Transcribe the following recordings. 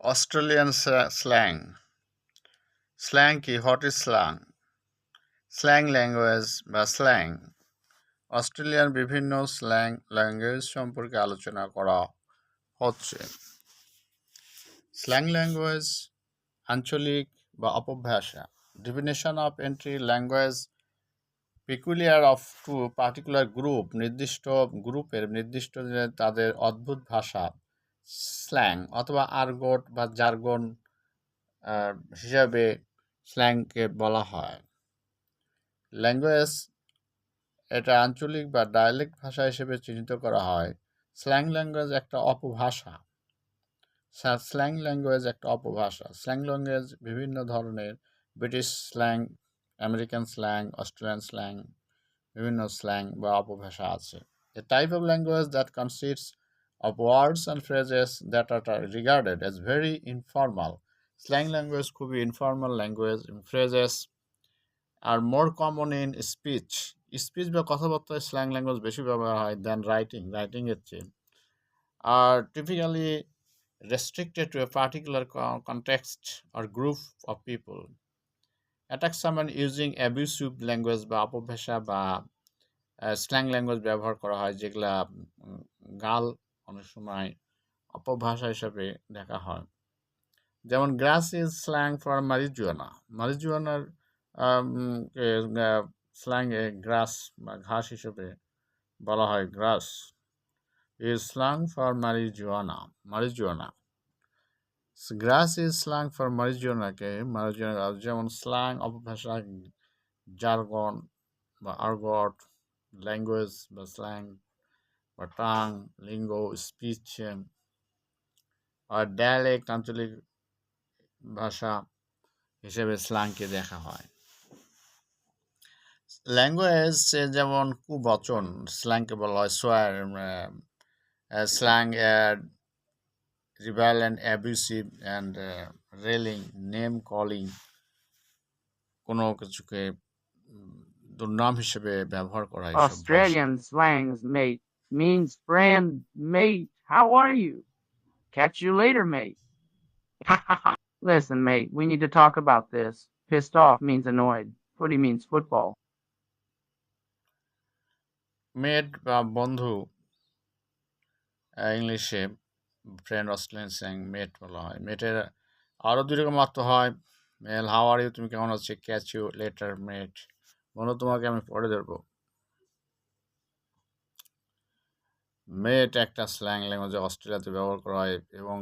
Australian slang slang কি what is slang slang language বা slang অস্ট্রেলিয়ার বিভিন্ন স্ল্যাং ল্যাঙ্গুয়েজ সম্পর্কে আলোচনা করা হচ্ছে। স্ল্যাং ল্যাঙ্গুয়েজ আঞ্চলিক বা অপভাষা। Definition of entry language peculiar of to particular group নির্দিষ্ট গ্রুপের নির্দিষ্ট তাদের অদ্ভুত ভাষা। স্ল্যাং অথবা আরগট বা জার্গন হিসাবে স্ল্যাংকে বলা হয়। ল্যাঙ্গুয়েজ এটা আঞ্চলিক বা ডায়ালেক্ট ভাষা হিসেবে চিহ্নিত করা হয়। স্ল্যাং ল্যাঙ্গুয়েজ একটা অপভাষা। স্ল্যাং ল্যাঙ্গুয়েজ একটা অপভাষা। স্ল্যাং ল্যাঙ্গুয়েজ বিভিন্ন ধরনের British slang American slang Australian slang বিভিন্ন স্ল্যাং বা অপভাষা আছে। A type of language that consists of words and phrases that are regarded as very informal. Slang language খুবই informal language and phrases are more common in speech. Speech বা কথাবার্তায় slang language বেশি ব্যবহার হয় দেন writing writing এর চেয়ে আর typically restricted to a particular context or group of people. Attack someone using abusive language বা অপভাষা বা স্ল্যাং ল্যাঙ্গুয়েজ ব্যবহার করা হয় যেগুলা গাল অনেক সময় অপভাষা হিসাবে দেখা হয়। যেমন grass is slang for marijuana. মারিজুয়ানার স্ল্যাংয়ে গ্রাস বা ঘাস হিসেবে বলা হয়। Grass is slang for marijuana. Marijuana. Grass is slang for মারিজুয়ানাকে, marijuana যেমন স্ল্যাং, অপভাষা, জার্গন বা আর্গট, ল্যাঙ্গুয়েজ বা স্ল্যাং বা টাং লিঙ্গ স্পিচ আর ডায়ালেক্ট আঞ্চলিক ভাষা হিসেবে স্ল্যাংকে দেখা হয়। ল্যাঙ্গুয়েজ যেমন কুবচন স্ল্যাংকে বলা হয় swear slang রিভাল and abusive and railing name calling কোনো কিছুকে দুর্নাম হিসেবে ব্যবহার করা হয় slangs, mate, means friend, mate. How are you? Catch you later, mate. Listen, mate, we need to talk about this. Pissed off means annoyed. Footy means football. Mate বা বন্ধু ইংলিশে ফ্রেন্ড অস্ট্রেলিয়ান স্যাং মেট বলা হয় মেটের আরও দুই রকম অর্থ হয় মেল হাওয়ার ইউ তুমি কেমন হচ্ছে ক্যাচ ইউ লেটার মেট বন্ধু তোমাকে আমি পড়ে ধরবো মেট একটা স্ল্যাং ল্যাঙ্গুয়েজে অস্ট্রেলিয়াতে ব্যবহার করা হয় এবং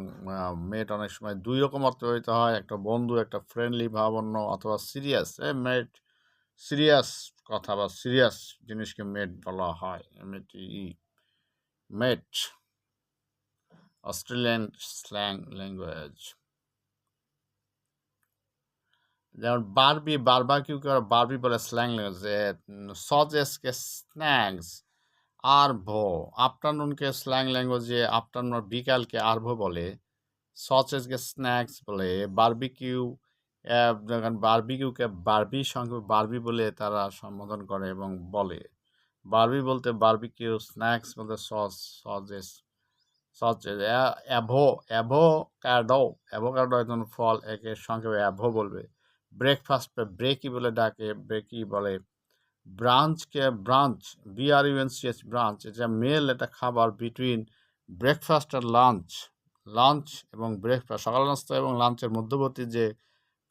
মেট অনেক সময় দুই রকম অর্থ হইতে হয়। একটা বন্ধু, একটা ফ্রেন্ডলি ভাবান্য অথবা সিরিয়াস মেট সিরিয়াস কথা বা সিরিয়াস জিনিসকে মেট বলা হয়। MAT mate Australian slang language যেমন বারবি, বারবাকিউ করে বারবি বলে স্ল্যাং ল্যাঙ্গুয়েজ সজেসকে স্ন্যাক্স আর্ভ আফটারনুনকে স্ল্যাং ল্যাঙ্গুয়েজে আফটারনুন বিকালকে আর্ভ বলে সচেসকে স্ন্যাক্স বলে বারবিকিউ বার্বিকিউকে বার্বি সঙ্গে বার্বি বলে তারা সম্বোধন করে এবং বলে। বার্বি বলতে বার্বিকিউ স্ন্যাক্স বলতে sauce sausage sausage avo avocado avocado একজন ফল, একে সঙ্গে অ্যাভো বলবে। ব্রেকফাস্ট ব্রেকি বলে ডাকে ব্রেকি বলে ব্রাঞ্চকে ব্রাঞ্চ বিআর ইউএনসিএস ব্রাঞ্চ, এটা মেল এটা খাবার বিটুইন ব্রেকফাস্ট আর লাঞ্চ লাঞ্চ এবং ব্রেকফাস্ট সকাল নাস্তা এবং লাঞ্চের মধ্যবর্তী যে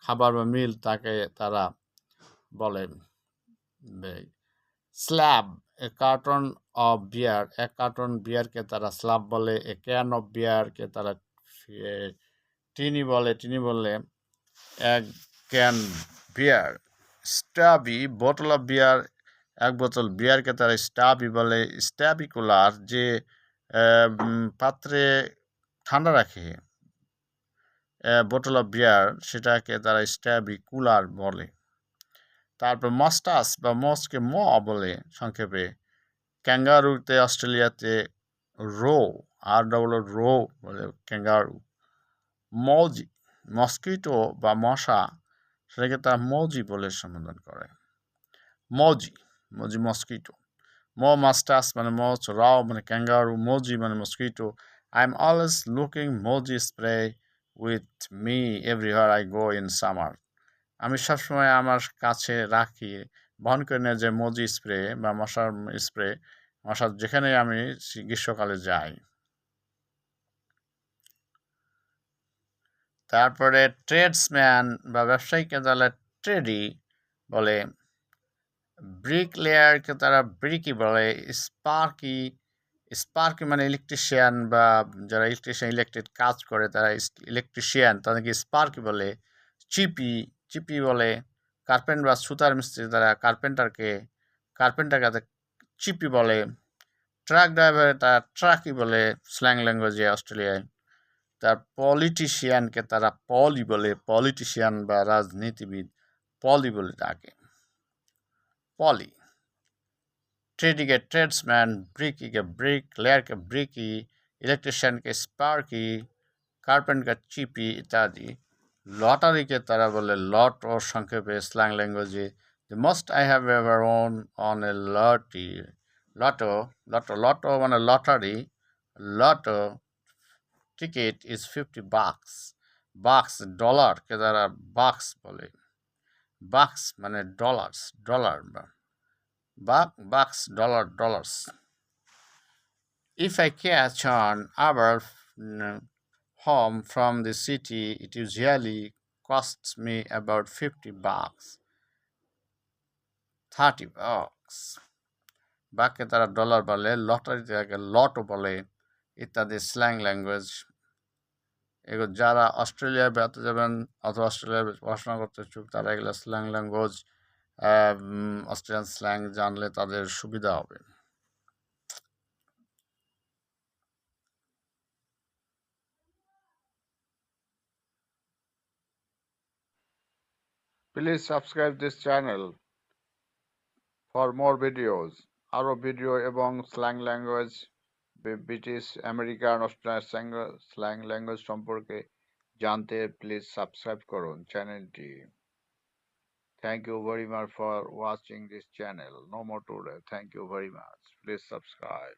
খাবার বা মিল তাকে তারা বলে slab a carton of beer এক কার্টন বিয়ারকে তারা স্ল্যাব বলে এ ক্যান অফ বিয়ারকে তারা টিনি বলে টিনি বললে, এক ক্যান বিয়ার স্টাবি বোতল অফ বিয়ার এক বোতল বিয়ারকে তারা স্টাবি বলে। স্টাবি কুলার যে পাত্রে ঠান্ডা রাখে বোতল অফ বিয়ার সেটাকে তারা স্ট্যাবি কুলার বলে। তারপর মস্টাস বা মসকে ম বলে সংক্ষেপে। ক্যাঙ্গারুতে অস্ট্রেলিয়াতে রো আর ডবল রো বলে ক্যাঙ্গারু মৌজি মস্কিটো বা মশা। সেটাকে তারা মৌজি বলে সম্বোধন করে। মৌজি মৌজি মস্কিটো ম মাস্টাস মানে মচ রাও মানে ক্যাঙ্গারু মৌজি মানে mosquito I am always looking mozzie spray with me everywhere I go in summer আমি সবসময় আমার কাছে রাখি, বহন করে নিয়ে যে মজি স্প্রে বা মশার স্প্রে মশার যেখানে আমি গ্রীষ্মকালে যাই। তারপরে ট্রেডসম্যান বা ব্যবসায়ীকে তাহলে ট্রেডি বলে ব্রিক লেয়ারকে তারা ব্রিকি বলে স্পার্কি স্পার্কি মানে ইলেকট্রিশিয়ান বা যারা ইলেকট্রিশিয়ান ইলেকট্রিক কাজ করে তারা ইলেকট্রিশিয়ান তাদেরকে স্পার্কি বলে চিপি চিপি বলে কার্পেন্ট বা সুতার মিস্ত্রি তারা কার্পেন্টারকে কার্পেন্টারকে চিপি বলে ট্রাক ড্রাইভার তারা ট্রাকই বলে স্ল্যাং ল্যাঙ্গুয়েজে অস্ট্রেলিয়ায়। তার পলিটিশিয়ানকে তারা পলি বলে পলিটিশিয়ান বা রাজনীতিবিদ পলি বলে ডাকে। পলি ট্রেডিকে ট্রেডসম্যান ব্রিকিকে ব্রিক লেয়ারকে ব্রিকি ইলেকট্রিশিয়ানকে স্পার্কি কার্পেন্টকে চিপি ইত্যাদি। লটারিকে তারা বলে লট ও সংক্ষেপে স্ল্যাং ল্যাঙ্গুয়েজে the most I have ever won on a lottie lotto lotto lotto মানে lottery lotto ticket is fifty bucks bucks ডলারকে তারা বাক্স বলে বাক্স মানে dollars dollar buck, bucks, dollar, dollars. If I catch on mm, home from the city, it usually costs me about 50 bucks. 30 bucks. বাক্যে তারা dollar বলে লটারিতে লটও বলে ইত্যাদি slang language এগুলো যারা অস্ট্রেলিয়ায় বেড়াতে যাবেন অথবা অস্ট্রেলিয়ায় পড়াশোনা করতে ইচ্ছুক, তারা এগুলো স্ল্যাং ল্যাঙ্গুয়েজ অস্ট্রেলিয়ান স্ল্যাং জানলে তাদের সুবিধা হবে Please subscribe this channel for more videos. আরও ভিডিও এবং slang language British American Australian slang language সম্পর্কে জানতে প্লিজ সাবস্ক্রাইব করুন চ্যানেলটি Thank you very much for watching this channel. No more today. Thank you very much. Please subscribe.